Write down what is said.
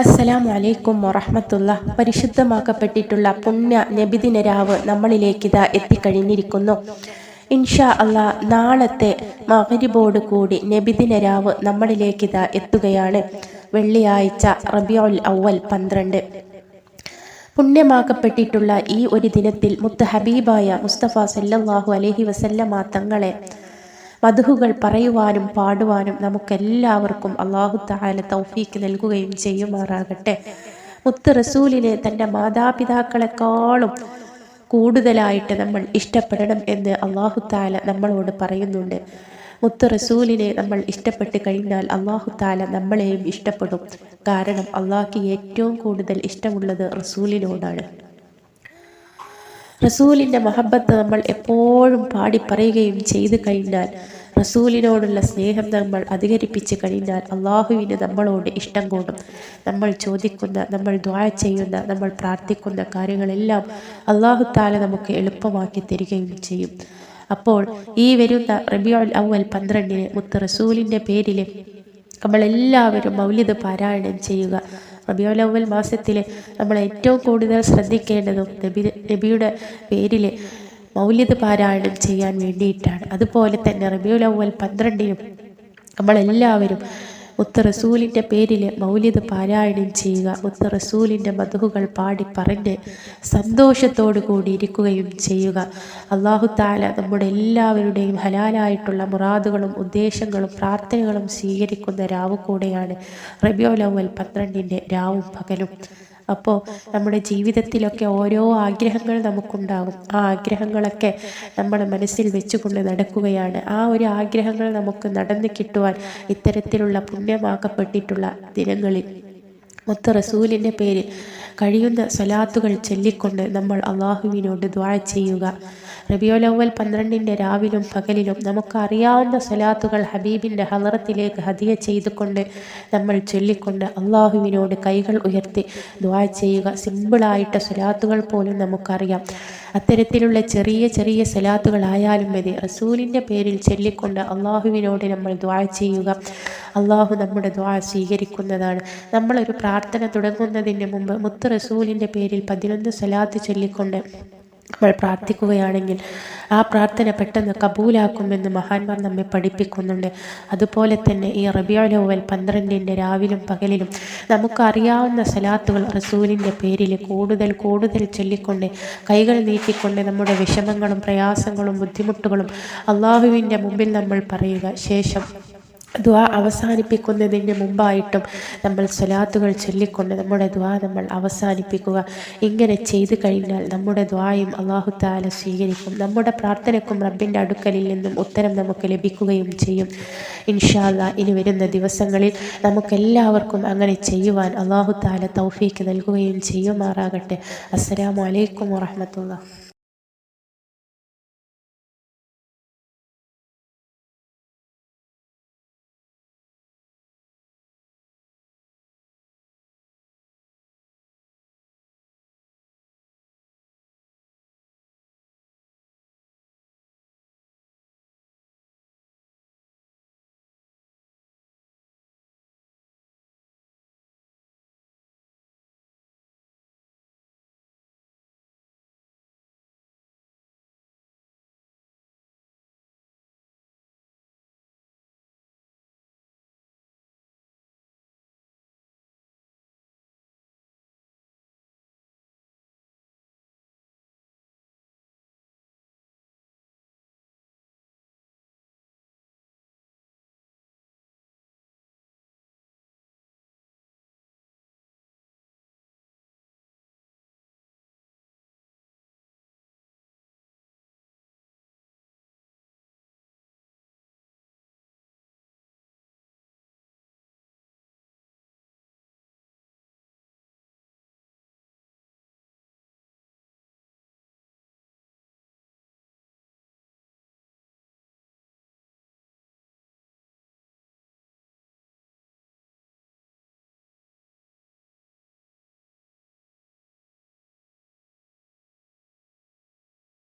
അസ്സലാമു അലൈക്കും വറഹമത്തുള്ള പരിശുദ്ധമാക്കപ്പെട്ടിട്ടുള്ള പുണ്യ നബിദിന രാവ് നമ്മളിലേക്കിതാ എത്തിക്കഴിഞ്ഞിരിക്കുന്നു. ഇൻഷാ അല്ല നാളത്തെ മകരിബോട് കൂടി നബിദിന രാവ് നമ്മളിലേക്കിതാ എത്തുകയാണ്. വെള്ളിയാഴ്ച റബിയോൽ അവൽ പന്ത്രണ്ട്. പുണ്യമാക്കപ്പെട്ടിട്ടുള്ള ഈ ഒരു ദിനത്തിൽ മുത്ത ഹബീബായ മുസ്തഫ സല്ലാഹു അലഹി വസല്ലമ തങ്ങളെ മധുഹുകൾ പറയുവാനും പാടുവാനും നമുക്കെല്ലാവർക്കും അള്ളാഹു താല തൗഫീക്ക് നൽകുകയും ചെയ്യുമാറാകട്ടെ. മുത്ത് റസൂലിനെ തന്റെ മാതാപിതാക്കളെക്കാളും കൂടുതലായിട്ട് നമ്മൾ ഇഷ്ടപ്പെടണം എന്ന് അള്ളാഹു താല നമ്മളോട് പറയുന്നുണ്ട്. മുത്ത് റസൂലിനെ നമ്മൾ ഇഷ്ടപ്പെട്ട് കഴിഞ്ഞാൽ അള്ളാഹു താല നമ്മളെയും ഇഷ്ടപ്പെടും. കാരണം അള്ളാഹ്ക്ക് ഏറ്റവും കൂടുതൽ ഇഷ്ടമുള്ളത് റസൂലിനോടാണ്. റസൂലിന്റെ മഹബത്ത് നമ്മൾ എപ്പോഴും പാടി പറയുകയും ചെയ്തു കഴിഞ്ഞാൽ റസൂലിനോടുള്ള സ്നേഹം നമ്മൾ അധികരിപ്പിച്ച് കഴിഞ്ഞാൽ അള്ളാഹുവിന് നമ്മളോട് ഇഷ്ടം കൂടും. നമ്മൾ ചോദിക്കുന്ന നമ്മൾ ദ്വാ ചെയ്യുന്ന നമ്മൾ പ്രാർത്ഥിക്കുന്ന കാര്യങ്ങളെല്ലാം അള്ളാഹു താല നമുക്ക് എളുപ്പമാക്കി തരികയും ചെയ്യും. അപ്പോൾ ഈ വരുന്ന റബിയോൽ അവൽ പന്ത്രണ്ടിന് മുത്ത് റസൂലിന്റെ പേരിൽ നമ്മളെല്ലാവരും മൗലിദ് പാരായണം ചെയ്യുക. റബിയോലവൽ മാസത്തിൽ നമ്മൾ ഏറ്റവും കൂടുതൽ ശ്രദ്ധിക്കേണ്ടതും നബി നബിയുടെ പേരിൽ മൗല്യത് പാരായണം ചെയ്യാൻ വേണ്ടിയിട്ടാണ്. അതുപോലെ തന്നെ റബിയുൽ അവൽ പന്ത്രണ്ടിനും നമ്മളെല്ലാവരും ഉത്ത റസൂലിന്റെ പേരിൽ മൗലിത് പാരായണം ചെയ്യുക ഉത്ത റസൂലിന്റെ മധുഹുകൾ പാടി പറഞ്ഞ് സന്തോഷത്തോടു കൂടി ഇരിക്കുകയും ചെയ്യുക. അള്ളാഹു താല നമ്മുടെ എല്ലാവരുടെയും ഹലാലായിട്ടുള്ള മുറാദുകളും ഉദ്ദേശങ്ങളും പ്രാർത്ഥനകളും സ്വീകരിക്കുന്ന രാവ് കൂടെയാണ് റബിയോലവൽ പന്ത്രണ്ടിന്റെ രാവും പകലും. അപ്പോൾ നമ്മുടെ ജീവിതത്തിലൊക്കെ ഓരോ ആഗ്രഹങ്ങൾ നമുക്കുണ്ടാകും. ആ ആഗ്രഹങ്ങളൊക്കെ നമ്മൾ മനസ്സിൽ വെച്ചുകൊണ്ട് നടക്കുകയാണ്. ആ ഒരു ആഗ്രഹങ്ങൾ നമുക്ക് നടന്നു കിട്ടുവാൻ ഇത്തരത്തിലുള്ള പുണ്യമാക്കപ്പെട്ടിട്ടുള്ള ദിനങ്ങളിൽ. മൊത്ത റസൂലിന്റെ പേരിൽ കഴിയുന്ന സ്വലാത്തുകൾ ചൊല്ലിക്കൊണ്ട് നമ്മൾ അള്ളാഹുവിനോട് ദ്വാ ചെയ്യുക. റബിയോലവൽ പന്ത്രണ്ടിന്റെ രാവിലും പകലിലും നമുക്കറിയാവുന്ന സ്വലാത്തുകൾ ഹബീബിന്റെ ഹലറത്തിലേക്ക് ഹതിയ ചെയ്തുകൊണ്ട് നമ്മൾ ചൊല്ലിക്കൊണ്ട് അള്ളാഹുവിനോട് കൈകൾ ഉയർത്തി ദ്വാ ചെയ്യുക. സിമ്പിളായിട്ട് സ്വലാത്തുകൾ പോലും നമുക്കറിയാം. അത്തരത്തിലുള്ള ചെറിയ ചെറിയ സലാത്തുകളായാലും മതി. റസൂലിന്റെ പേരിൽ ചൊല്ലിക്കൊണ്ട് അള്ളാഹുവിനോട് നമ്മൾ ദ്വാ ചെയ്യുക. അള്ളാഹു നമ്മുടെ ദ്വാ സ്വീകരിക്കുന്നതാണ്. നമ്മളൊരു പ്രാർത്ഥന തുടങ്ങുന്നതിന് മുമ്പ് മുത്ത് റസൂലിന്റെ പേരിൽ പതിനൊന്ന് സലാത്ത് ചൊല്ലിക്കൊണ്ട് നമ്മൾ പ്രാർത്ഥിക്കുകയാണെങ്കിൽ ആ പ്രാർത്ഥന പെട്ടെന്ന് കബൂലാക്കുമെന്ന് മഹാന്മാർ നമ്മെ പഠിപ്പിക്കുന്നുണ്ട്. അതുപോലെ തന്നെ ഈ റബിയോലോവൽ പന്ത്രണ്ടിന്റെ രാവിലും പകലിലും നമുക്കറിയാവുന്ന സലാത്തുകൾ റസൂലിന്റെ പേരിൽ കൂടുതൽ കൂടുതൽ ചൊല്ലിക്കൊണ്ട് കൈകൾ നീട്ടിക്കൊണ്ട് നമ്മുടെ വിഷമങ്ങളും പ്രയാസങ്ങളും ബുദ്ധിമുട്ടുകളും അള്ളാഹുവിന്റെ മുമ്പിൽ നമ്മൾ പറയുക ശേഷം ദ്വാ അവസാനിപ്പിക്കുന്നതിന് മുമ്പായിട്ടും നമ്മൾ സ്വലാത്തുകൾ ചൊല്ലിക്കൊണ്ട് നമ്മുടെ ദ്വാ നമ്മൾ അവസാനിപ്പിക്കുക. ഇങ്ങനെ ചെയ്തു കഴിഞ്ഞാൽ നമ്മുടെ ദ്വായും അള്ളാഹു താല സ്വീകരിക്കും. നമ്മുടെ പ്രാർത്ഥനയ്ക്കും റബ്ബിന്റെ അടുക്കലിൽ നിന്നും ഉത്തരം നമുക്ക് ലഭിക്കുകയും ചെയ്യും. ഇൻഷാല്ല ഇനി വരുന്ന ദിവസങ്ങളിൽ നമുക്കെല്ലാവർക്കും അങ്ങനെ ചെയ്യുവാൻ അള്ളാഹു താല തൗഫീക്ക് നൽകുകയും ചെയ്യുമാറാകട്ടെ. അസ്സലാമലൈക്കും വാഹമത്തുള്ള